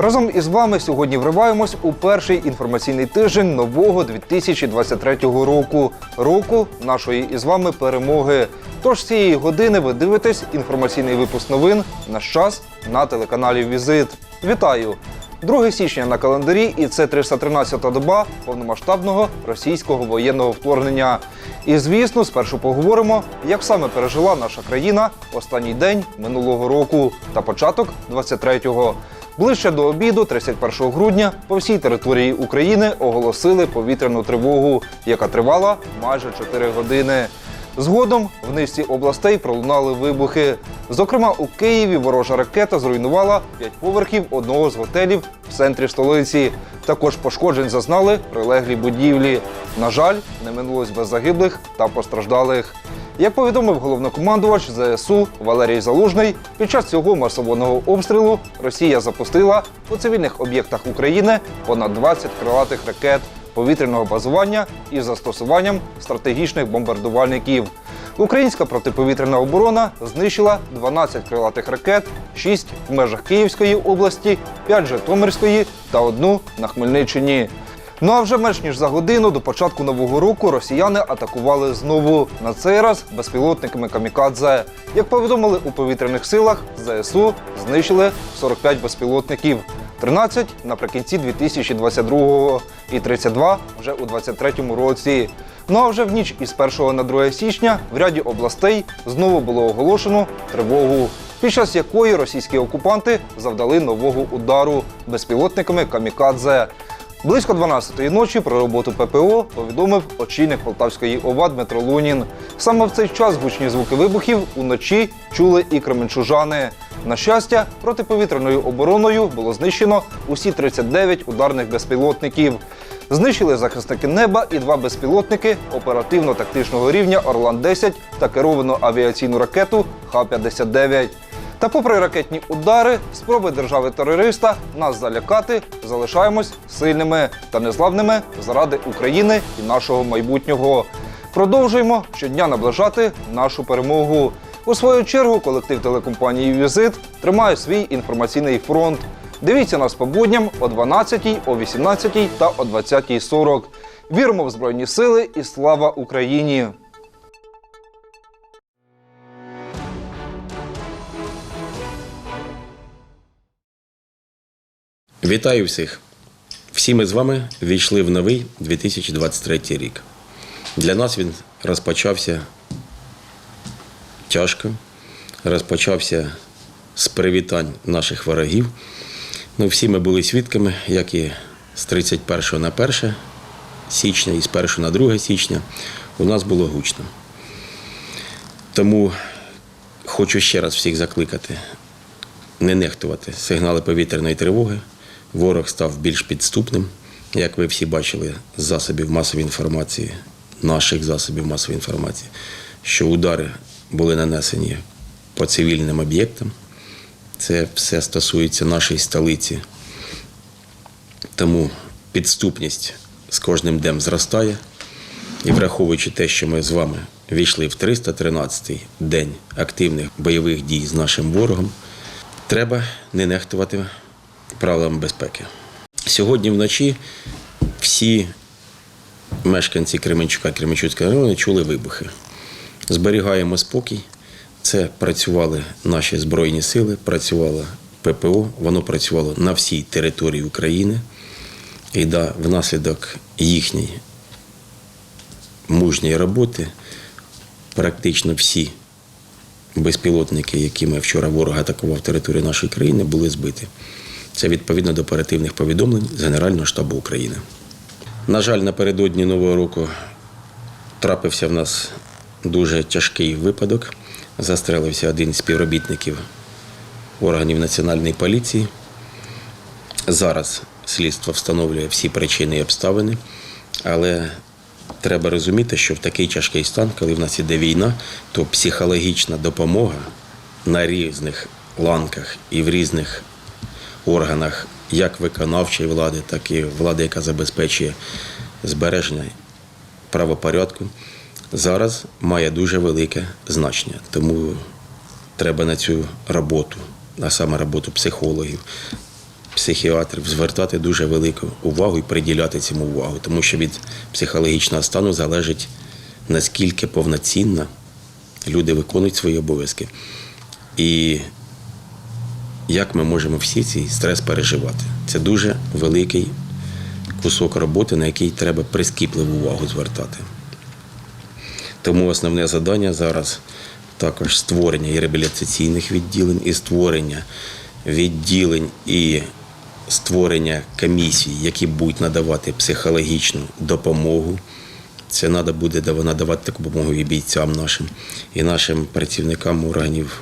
Разом із вами сьогодні вриваємось у перший інформаційний тиждень нового 2023 року, року нашої із вами перемоги. Тож з цієї години ви дивитесь інформаційний випуск новин «Наш час» на телеканалі Візит. Вітаю! 2 січня на календарі, і це 313-та доба повномасштабного російського воєнного вторгнення. І звісно, спершу поговоримо, як саме пережила наша країна останній день минулого року та початок 23-го. Ближче до обіду, 31 грудня, по всій території України оголосили повітряну тривогу, яка тривала майже 4 години. Згодом в низці областей пролунали вибухи. Зокрема, у Києві ворожа ракета зруйнувала п'ять поверхів одного з готелів в центрі столиці. Також пошкоджень зазнали прилеглі будівлі. На жаль, не минулось без загиблих та постраждалих. Як повідомив головнокомандувач ЗСУ Валерій Залужний, під час цього масованого обстрілу Росія запустила у цивільних об'єктах України понад 20 крилатих ракет повітряного базування із застосуванням стратегічних бомбардувальників. Українська протиповітряна оборона знищила 12 крилатих ракет, 6 в межах Київської області, 5 Житомирської та одну на Хмельниччині. Ну а вже менш ніж за годину до початку нового року росіяни атакували знову на цей раз безпілотниками камікадзе. Як повідомили у повітряних силах, ЗСУ знищили 45 безпілотників. 13 наприкінці 2022-го і 32 вже у 2023 році. Ну а вже в ніч із 1 на 2 січня в ряді областей знову було оголошено тривогу, під час якої російські окупанти завдали нового удару безпілотниками камікадзе. Близько 12-ї ночі про роботу ППО повідомив очільник Полтавської ОВА Дмитро Лунін. Саме в цей час гучні звуки вибухів уночі чули і кременчужани. На щастя, протиповітряною обороною було знищено усі 39 ударних безпілотників. Знищили захисники неба і два безпілотники оперативно-тактичного рівня Орлан-10 та керовану авіаційну ракету Х-59. Та попри ракетні удари, спроби держави-терориста нас залякати, залишаємось сильними та незламними заради України і нашого майбутнього. Продовжуємо щодня наближати нашу перемогу. У свою чергу колектив телекомпанії Візит тримає свій інформаційний фронт. Дивіться нас по будням о 12, о 18 та о 20.40. Віримо в Збройні Сили і слава Україні! Вітаю всіх! Всі ми з вами війшли в новий 2023 рік. Для нас він розпочався тяжко, розпочався з привітань наших ворогів. Ну, всі ми були свідками, як і з 31 на 1 січня, і з 1 на 2 січня у нас було гучно. Тому хочу ще раз всіх закликати не нехтувати сигнали повітряної тривоги. Ворог став більш підступним, як ви всі бачили з засобів масової інформації, наших засобів масової інформації, що удари були нанесені по цивільним об'єктам. Це все стосується нашої столиці. Тому підступність з кожним днем зростає. І враховуючи те, що ми з вами війшли в 313-й день активних бойових дій з нашим ворогом, треба не нехтувати правилами безпеки. Сьогодні вночі всі мешканці Кременчука, Кременчуцького району чули вибухи. Зберігаємо спокій. Це працювали наші Збройні сили, працювало ППО, воно працювало на всій території України. І да, внаслідок їхньої мужньої роботи практично всі безпілотники, якими вчора ворог атакував територію нашої країни, були збиті. Це відповідно до оперативних повідомлень з Генерального штабу України. На жаль, напередодні Нового року трапився в нас дуже тяжкий випадок. Застрелився один з співробітників органів національної поліції. Зараз слідство встановлює всі причини і обставини, але треба розуміти, що в такий тяжкий стан, коли в нас іде війна, то психологічна допомога на різних ланках і в різних органах як виконавчої влади, так і влади, яка забезпечує збереження правопорядку, зараз має дуже велике значення. Тому треба на цю роботу, а саме роботу психологів, психіатрів звертати дуже велику увагу і приділяти цьому увагу, тому що від психологічного стану залежить наскільки повноцінно люди виконують свої обов'язки. І як ми можемо всі цей стрес переживати. Це дуже великий кусок роботи, на який треба прискіпливу увагу звертати. Тому основне завдання зараз також створення і реабілітаційних відділень, і створення відділень і створення комісій, які будуть надавати психологічну допомогу. Це треба буде надавати таку допомогу і бійцям нашим, і нашим працівникам органів,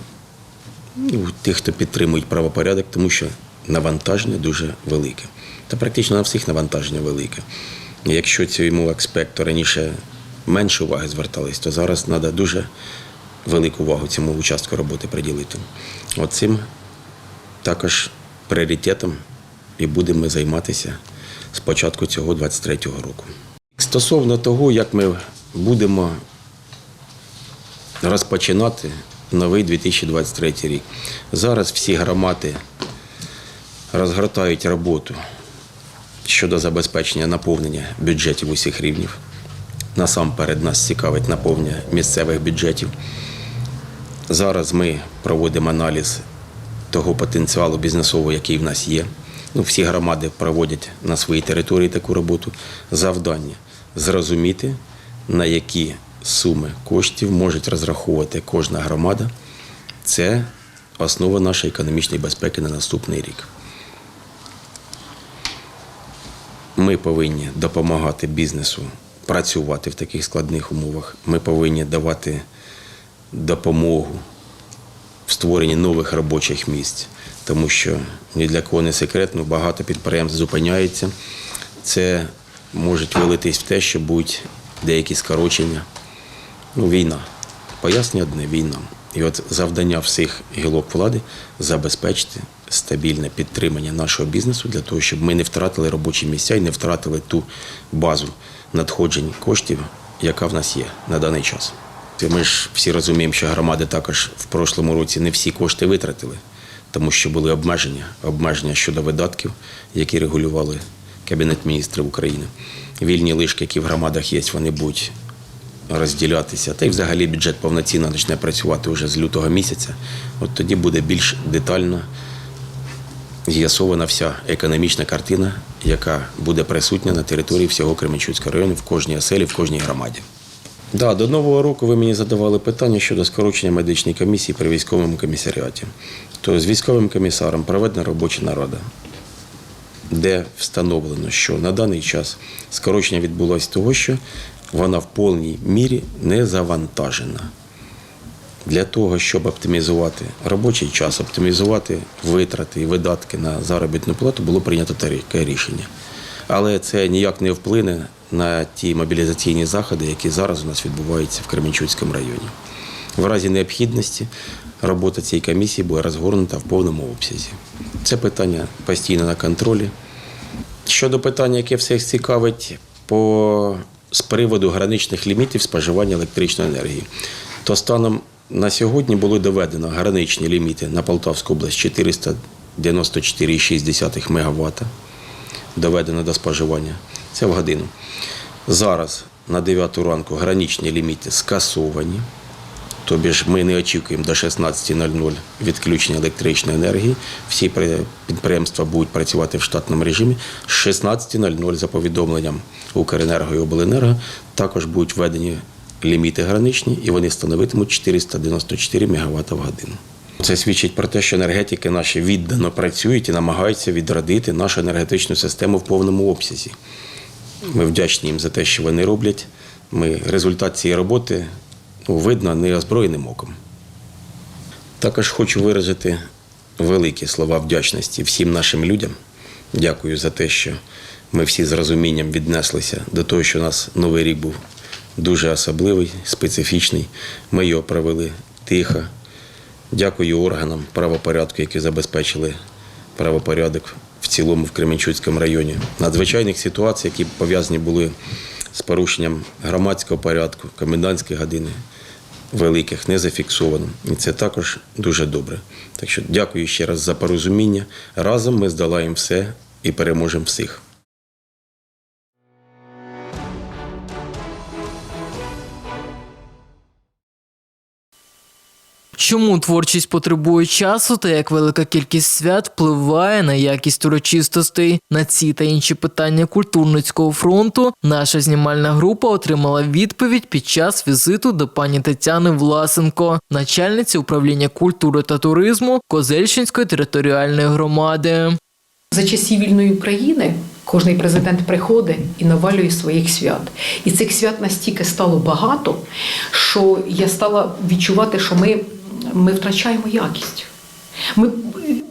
ну, тих, хто підтримують правопорядок, тому що навантаження дуже велике. Та практично на всіх навантаження велике. Якщо цьому аспекту раніше менше уваги звертались, то зараз треба дуже велику увагу цьому участку роботи приділити. От цим також пріоритетом і будемо займатися з початку цього 23-го року. Стосовно того, як ми будемо розпочинати новий 2023 рік. Зараз всі громади розгортають роботу щодо забезпечення наповнення бюджетів усіх рівнів. Насамперед нас цікавить наповнення місцевих бюджетів. Зараз ми проводимо аналіз того потенціалу бізнесового, який в нас є. Ну, всі громади проводять на своїй території таку роботу. Завдання зрозуміти, на які суми коштів може розраховувати кожна громада. Це основа нашої економічної безпеки на наступний рік. Ми повинні допомагати бізнесу працювати в таких складних умовах. Ми повинні давати допомогу в створенні нових робочих місць, тому що ні для кого не секретно, багато підприємств зупиняється. Це може вилитись в те, що будуть деякі скорочення. Ну, війна. Пояснення одне війна. І от завдання всіх гілок влади забезпечити стабільне підтримання нашого бізнесу для того, щоб ми не втратили робочі місця і не втратили ту базу надходжень коштів, яка в нас є на даний час. Ми ж всі розуміємо, що громади також в прошлому році не всі кошти витратили, тому що були обмеження, обмеження щодо видатків, які регулювали Кабінет міністрів України. Вільні лишки, які в громадах є, вони будуть розділятися. Та й взагалі бюджет повноцінно почне працювати вже з лютого місяця. От тоді буде більш детально з'ясована вся економічна картина, яка буде присутня на території всього Кременчуцького району в кожній оселі, в кожній громаді. Да, до нового року ви мені задавали питання щодо скорочення медичної комісії при військовому комісаріаті. То з військовим комісаром проведена робоча нарада, де встановлено, що на даний час скорочення відбулося того, що вона в повній мірі не завантажена. Для того, щоб оптимізувати робочий час, оптимізувати витрати і видатки на заробітну плату, було прийнято таке рішення. Але це ніяк не вплине на ті мобілізаційні заходи, які зараз у нас відбуваються в Кременчуцькому районі. В разі необхідності робота цієї комісії буде розгорнута в повному обсязі. Це питання постійно на контролі. Щодо питання, яке всіх цікавить по, з приводу граничних лімітів споживання електричної енергії, то станом на сьогодні було доведено граничні ліміти на Полтавську область 494,6 МВт доведено до споживання. Це в годину. Зараз на 9 ранку граничні ліміти скасовані. Тобі ж ми не очікуємо до 16.00 відключення електричної енергії. Всі підприємства будуть працювати в штатному режимі. З 16.00 за повідомленням Укренерго і Обленерго також будуть введені ліміти граничні, і вони становитимуть 494 МВт в годину. Це свідчить про те, що енергетики наші віддано працюють і намагаються відродити нашу енергетичну систему в повному обсязі. Ми вдячні їм за те, що вони роблять. Ми результат цієї роботи видно неозброєним оком. Також хочу виразити великі слова вдячності всім нашим людям. Дякую за те, що ми всі з розумінням віднеслися до того, що у нас новий рік був дуже особливий, специфічний. Ми його провели тихо. Дякую органам правопорядку, які забезпечили правопорядок в цілому в Кременчуцькому районі. Надзвичайних ситуацій, які пов'язані були з порушенням громадського порядку, комендантської години, великих не зафіксовано. І це також дуже добре. Так що дякую ще раз за порозуміння. Разом ми здолаємо все і переможемо всіх. Чому творчість потребує часу та як велика кількість свят впливає на якість урочистостей? На ці та інші питання культурницького фронту наша знімальна група отримала відповідь під час візиту до пані Тетяни Власенко, начальниці управління культури та туризму Козельщинської територіальної громади. За часів вільної України кожний президент приходить і навалює своїх свят. І цих свят настільки стало багато, що я стала відчувати, що ми, ми втрачаємо якість. Ми,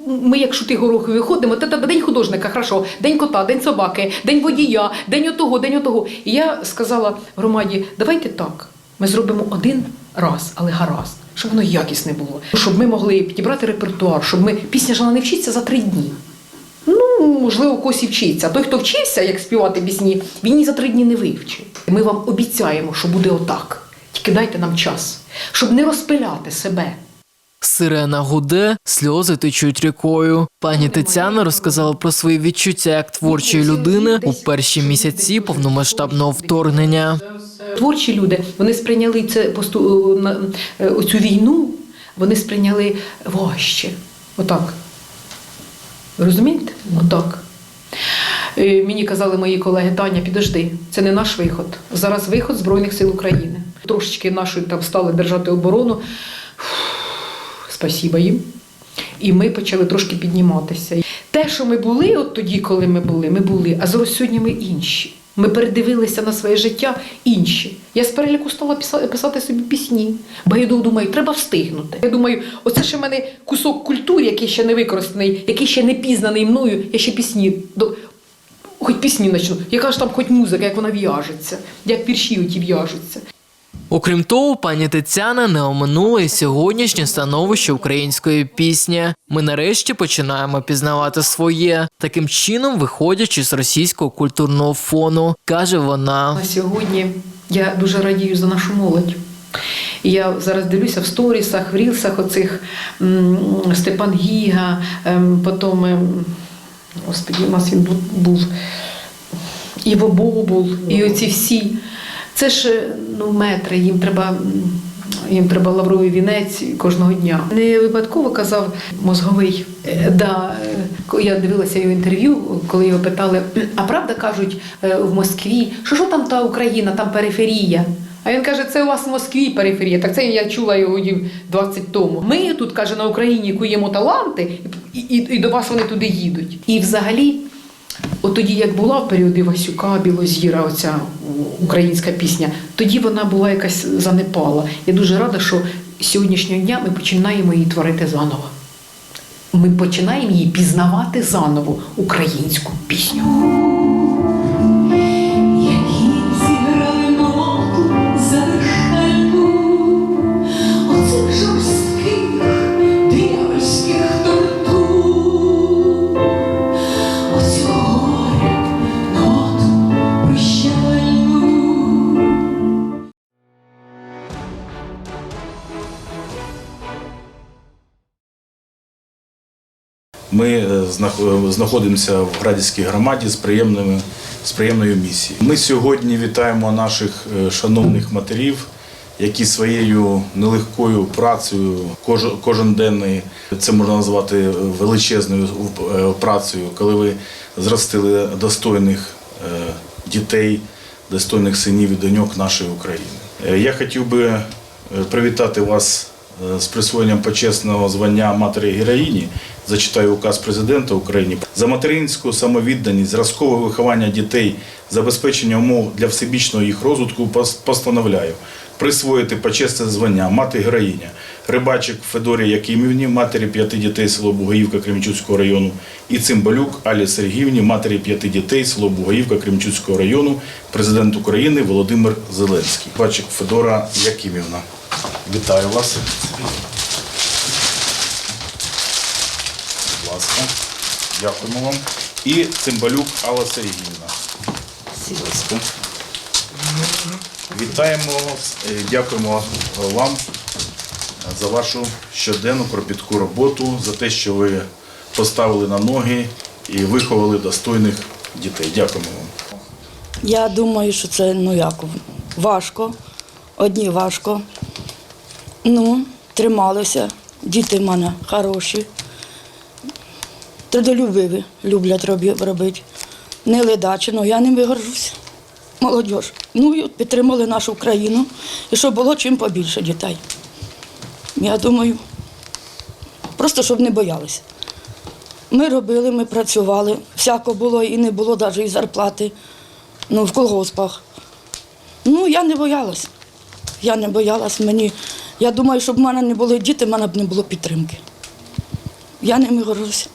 ми як шути горохи виходимо, та, та, день художника, хорошо, день кота, день собаки, день водія, день отого, день отого. І я сказала громаді, давайте так, ми зробимо один раз, але гаразд, щоб воно якісне було, щоб ми могли підібрати репертуар, щоб ми пісня ж вона не вчиться за три дні. Ну, можливо, когось і вчиться. Той, хто вчився, як співати пісні, він її за три дні не вивчив. Ми вам обіцяємо, що буде отак. Тільки дайте нам час, щоб не розпиляти себе. Сирена гуде, сльози течуть рікою. Пані Тетяна розказала про свої відчуття як творчої людини у перші місяці повномасштабного вторгнення. Творчі люди вони сприйняли це посту на е, оцю війну, вони сприйняли важче. Отак. Розумієте? Отак. Е, Мені казали мої колеги, Таня, підожди, це не наш виход. Зараз виход Збройних сил України. Трошечки нашої там стали держати оборону. Спасіба їм. І ми почали трошки підніматися. Те, що ми були от тоді, коли ми були, ми були, а зараз сьогодні ми інші. Ми передивилися на своє життя інші. Я з переліку стала писати собі пісні. Бо я думаю, треба встигнути. Я думаю, оце ще в мене кусок культури, який ще не використаний, який ще не пізнаний мною. Я ще пісні. Хоч пісні почну. Яка ж там хоч музика, як вона в'яжеться, як вірші оті в'яжуться. Окрім того, пані Тетяна не оминула і сьогоднішнє становище української пісні. Ми нарешті починаємо пізнавати своє, таким чином виходячи з російського культурного фону, каже вона. На сьогодні я дуже радію за нашу молодь. Я зараз дивлюся в сторісах, в рілсах оцих Степан Гіга, ем, потім, ем, господі, у нас він бу- був Іво Бобул, і оці всі. Це ж ну, метри, їм треба. Їм треба лавровий вінець кожного дня. Не випадково казав мозговий. Е, Да, е, я дивилася його інтерв'ю, коли його питали: а правда кажуть е, в Москві, що що там та Україна, там периферія. А він каже, це у вас в Москві периферія. Так це я чула його дів 20 тому. Ми тут каже на Україні куємо таланти, і, і, і до вас вони туди їдуть. І взагалі, от тоді, як була в період Васюка, Білозіра, оця українська пісня, тоді вона була якась занепала. Я дуже рада, що сьогоднішнього дня ми починаємо її творити заново. Ми починаємо її пізнавати заново українську пісню. Ми е, знаходимося в Градівській громаді з приємними з приємною місією. Ми сьогодні вітаємо наших е, шановних матерів, які своєю нелегкою працею, кож- коженденною, це можна назвати величезною е, працею, коли ви зростили достойних е, дітей, достойних синів і доньок нашої України. Е, Я хотів би е, привітати вас е, з присвоєнням почесного звання матері героїні. Зачитаю указ президента України за материнську самовідданість, зразкове виховання дітей, забезпечення умов для всебічного їх розвитку пос- постановляю присвоїти почесне звання мати героїня Рибачик Федорі Якимівні, матері п'яти дітей село Бугаївка Кремчуцького району, і Цимбалюк Алі Сергіївні, матері п'яти дітей село Бугаївка Кремчуцького району, президент України Володимир Зеленський. Рибачик Федора Якимівна. Вітаю вас. Ласка. Дякуємо вам. І Цимбалюк Алла Сергіївна. Ласка. Вітаємо, е, дякуємо вам за вашу щоденну кропітку роботу, за те, що ви поставили на ноги і виховали достойних дітей. Дякуємо вам. Я думаю, що це ну як важко. Одні важко. Ну, трималися. Діти в мене хороші. Трудолюбиві, люблять робити. Не ледачі, ну я ними горжуся. Молодь. Ну і підтримали нашу країну. І щоб було чим побільше дітей. Я думаю, просто щоб не боялися. Ми робили, ми працювали. Всяко було і не було навіть і зарплати ну, в колгоспах. Ну, я не боялась. Я не боялась мені. Я думаю, щоб в мене не були діти, в мене б не було підтримки. Я ними горжуся.